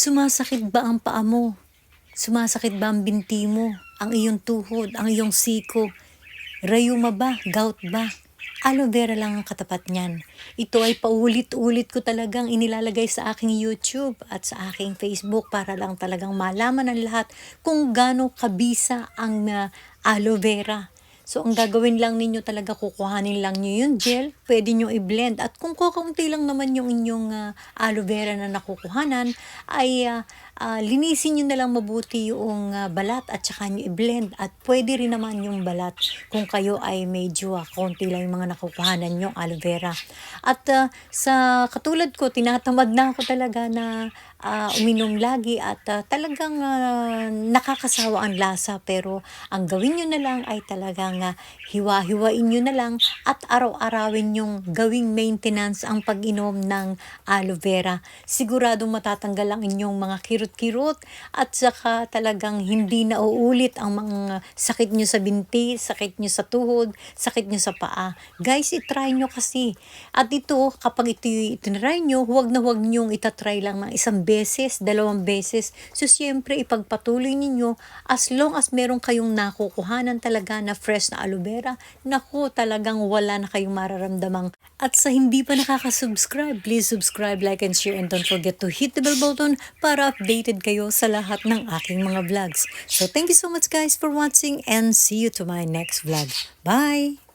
Sumasakit ba ang paa mo? Sumasakit ba ang binti mo? Ang iyong tuhod? Ang iyong siko? Rayuma ba? Gout ba? Aloe vera lang ang katapat niyan. Ito ay paulit-ulit ko talagang inilalagay sa aking YouTube at sa aking Facebook para lang talagang malaman ng lahat kung gaano kabisa ang uh, aloe vera. So, ang gagawin lang ninyo talaga, kukuhanin lang nyo yung gel, pwede nyo i-blend. At kung kukunti lang naman yung inyong uh, aloe vera na nakukuhanan, ay uh, uh, linisin nyo na lang mabuti yung uh, balat at saka nyo i-blend. At pwede rin naman yung balat kung kayo ay medyo uh, konti lang yung mga nakukuhanan nyo aloe vera. At uh, sa katulad ko, tinatamad na ako talaga na uh, uminom lagi at uh, talagang uh, nakakasawa ang lasa pero ang gawin nyo na lang ay talagang uh, hiwa-hiwain nyo na lang at araw-arawin yung gawing maintenance ang pag-inom ng aloe vera. Siguradong matatanggal ang inyong mga kirot-kirot at saka talagang hindi na uulit ang mga sakit nyo sa binti, sakit nyo sa tuhod, sakit nyo sa paa. Guys, itry nyo kasi. At ito, kapag ito itinry nyo, huwag na huwag nyong itatry lang ng isang beses, dalawang beses. So, siyempre, ipagpatuloy ninyo as long as meron kayong nakukuhanan talaga na fresh na aloe vera, naku, talagang wala na kayong mararamdamang. At sa hindi pa nakaka-subscribe, please subscribe, like, and share, and don't forget to hit the bell button para updated kayo sa lahat ng aking mga vlogs. So, thank you so much guys for watching and see you to my next vlog. Bye!